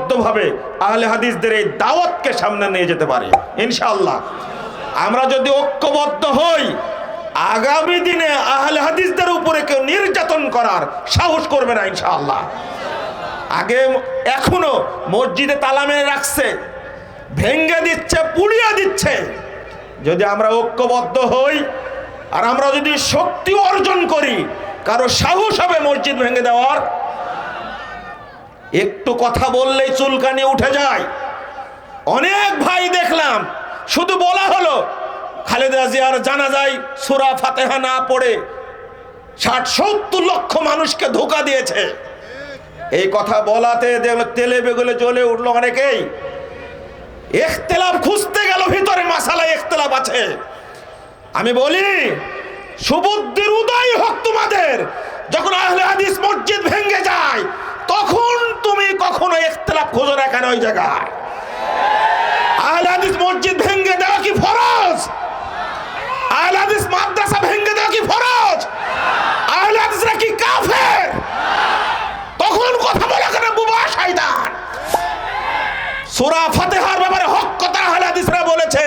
ঐক্যবদ্ধভাবে আহলে হাদিসদের এই দাওয়াতকে সামনে নিয়ে যেতে পারি। ইনশাআল্লাহ। আমরা যদি ঐক্যবদ্ধ হই, আগামী দিনে আহলে হাদিসদের উপরে কেউ নির্যাতন করার সাহস করবে না ইনশাআল্লাহ। আগে এখনও মসজিদে তালা মেরে রাখছে ভেঙ্গে দিচ্ছে, পুড়িয়ে দিচ্ছে। যদি আমরা ঐক্যবদ্ধ হই, আর আমরা যদি শক্তি অর্জন করি, কারও সাহস হবে মসজিদ ভেঙে দেওয়ার একটু কথা বললেই চুলকানি উঠে যায়। অনেক ভাই দেখলাম, শুধু বলা হলো, খালেদা জিয়ার জানা যায় সুরা ফাতেহা না পড়ে ষাট সত্তর লক্ষ মানুষকে ধোকা দিয়েছে। এই কথা বলাতে তেলে বেগুলে জ্বলে উঠল অনেকেই। এখতেলাফ খুঁজতে গেল, ভিতরে মাসালায় এখতেলাফ আছে। আমি বলি, সুবুদ্ধির উদয় হোক তোমাদের, যখন আহলে হাদিস মসজিদ ভেঙে যায়, তখন তুমি কখনো ইখতিলাফ খোঁজো না কেন ওই জায়গায় আহলে হাদিস মসজিদ ভেঙে দেওয়া কি ফরজ আহলে হাদিস মাদ্রাসা ভেঙে দেওয়া কি ফরজ আহলে হাদিসরা কি কাফের তখন কথা বলা কেন বুবা শয়তান সূরা ফাতিহার ব্যাপারে হক কথা আহলে হাদিসরা বলেছে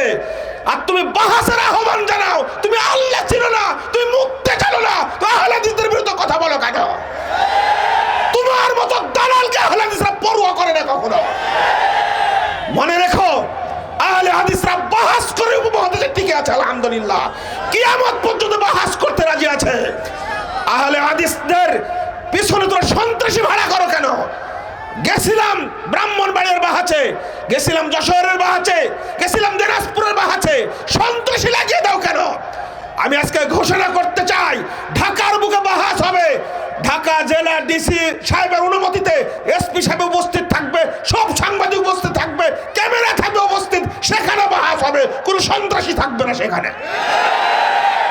আর তুমি বাহাসের আহ্বান জানাও তুমি আল্লাহ ছিল না তুমি মুক্তে জানো না তো আহলে হাদিসদের বিরুদ্ধে কথা বলো কেন তোমার মতো দালালকে আহলে হাদিসরা পরোয়া করে না কখনো মনে রেখো আহলে হাদিসরা বাহাস করে উপমহাদেশে টিকে আছে, আলহামদুলিল্লাহ। কিয়ামত পর্যন্ত বাহাস করতে রাজি আছে। আহলে হাদিসদের পিছনে তোর সন্ত্রাসী ভাড়া করো কেন? গেছিলাম ব্রাহ্মণবাড়ির বাহাচে, গেছিলাম যশোরের বাহাচে, গেছিলাম দিনাজপুরের বাহাচে, সন্ত্রাসী লাগিয়ে দাও কেন? আমি আজকে ঘোষণা করতে চাই, ঢাকার বুকে বাহাস হবে। ঢাকা জেলা ডিসি সাহেবের অনুমতিতে এসপি সাহেব উপস্থিত থাকবে, সব সাংবাদিক উপস্থিত থাকবে ক্যামেরা থাকবে উপস্থিত সেখানে বাহাস হবে কোনো সন্ত্রাসী থাকবে না সেখানে।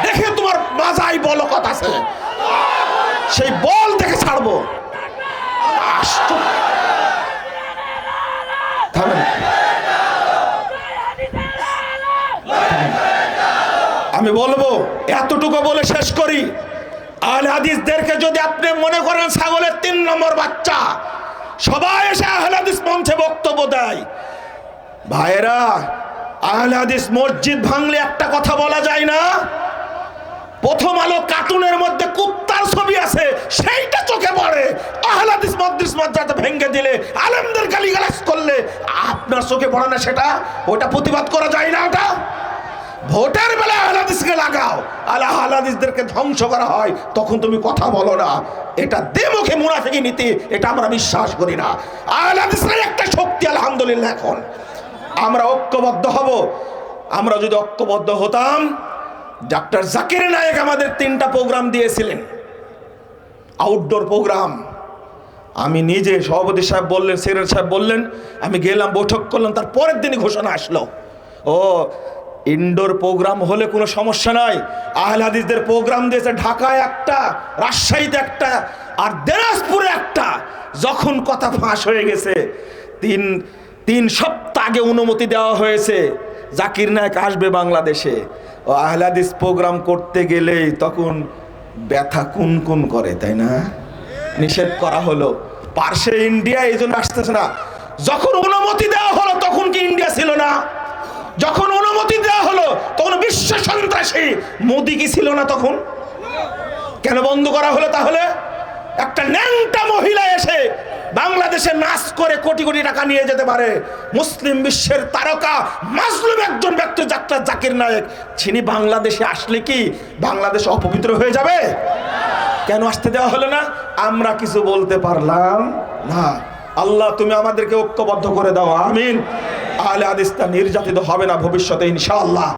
দেখে তোমার মাজাই বলকত আছে। সেই বল দেখে ছাড়বো। আমি বলব, এতটুকু বলে শেষ করি। আহলে হাদিসদেরকে যদি আপনি মনে করেন ছাগলের তিন নম্বর বাচ্চা, সবাই এসে আহলে হাদিস মঞ্চে বক্তব্য দেয়। ভাইরা আহলে হাদিস মসজিদ ভাঙলে একটা কথা বলা যায় না? প্রথম আলো কার্টুনের মধ্যে কুত্তার ছবি আছে, সেইটা চোখে পড়ে। আহলাদিস মদ্রিস মজ্জাতে ভেঙে দিলে, আলেমদের গালিগালাজ করলে, আপনার চোখে পড়ে না সেটা? ওটা প্রতিবাদ করা যায় না ওটা? ভোটের বেলা আহলাদিসকে লাগাও। আলা আহলাদিসদেরকে ধ্বংস করা হয়, তখন তুমি কথা বলো না। এটা দে দেমুখে মুনাফিকি নীতি, এটা আমরা বিশ্বাস করি না। আহলাদিসরা একটা শক্তি আলহামদুলিল্লাহ এখন। আমরা ঐক্যবদ্ধ হব। আমরা যদি ঐক্যবদ্ধ হতাম, ডাক্তার জাকির নায়েক আমাদের তিনটা প্রোগ্রাম দিয়েছিলেন। Outdoor programme. আমি নিজে সভাপতি সাহেব বললেন সেক্রেটারি সাহেব বললেন, আমি গেলাম, বৈঠক করলাম, তার পরের দিনই ঘোষণা আসলো। ও, ইনডোর প্রোগ্রাম হলে কোনো সমস্যা নাই। আহলে হাদিসদের প্রোগ্রাম দিয়েছে ঢাকায় একটা, রাজশাহীতে একটা, আর দিনাজপুরে একটা। যখন কথা ফাঁস হয়ে গেছে, তিন তিন সপ্তাহ আগে অনুমতি দেওয়া হয়েছে। জাকির নায়ক আসবে বাংলাদেশে। ও আহলাদিস প্রোগ্রাম করতে গেলেই তখন ব্যথা কুন কুন করে, তাই না? নিষেধ করা হলো। পার্শ্বে ইন্ডিয়া এই জন্য আসতেছে না। যখন অনুমতি দেওয়া হলো, তখন কি ইন্ডিয়া ছিল না? যখন অনুমতি দেওয়া হলো, তখন বিশ্ব সন্ত্রাসী। মোদি কি ছিল না তখন? কেন বন্ধ করা হলো তাহলে? একটা ন্যাংটা মহিলা এসে বাংলাদেশে নাচ করে কোটি কোটি টাকা নিয়ে যেতে পারে। মুসলিম বিশ্বের তারকা, মাজলুম একজন ব্যক্তি যাত্রা জাকির নায়েক। তিনি বাংলাদেশে আসলে কি? বাংলাদেশ অপবিত্র হয়ে যাবে? কেন আসতে দেওয়া হলো না? আমরা কিছু বলতে পারলাম না। আল্লাহ, তুমি আমাদেরকে ঐক্যবদ্ধ করে দাও। আমিন। আহলে আদিস্তা নির্যাতিত হবে না ভবিষ্যতে, ইনশাআল্লাহ।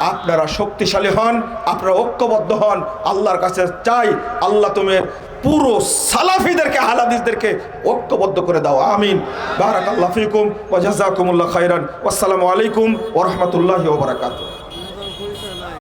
আপনারা শক্তিশালী হন, আপনারা ঐক্যবদ্ধ হন। আল্লাহর কাছে চাই, আল্লাহ তুমি পুরো সালাফিদেরকে হালাদিসদেরকে ঐক্যবদ্ধ করে দাও, আমিন। বারাকাল্লাহ ফিকুম ওয়া জাযাকুমুল্লাহ খাইরান ওয়াসসালামু আলাইকুম ওয়া রাহমাতুল্লাহি ওয়া বারাকাতুহু।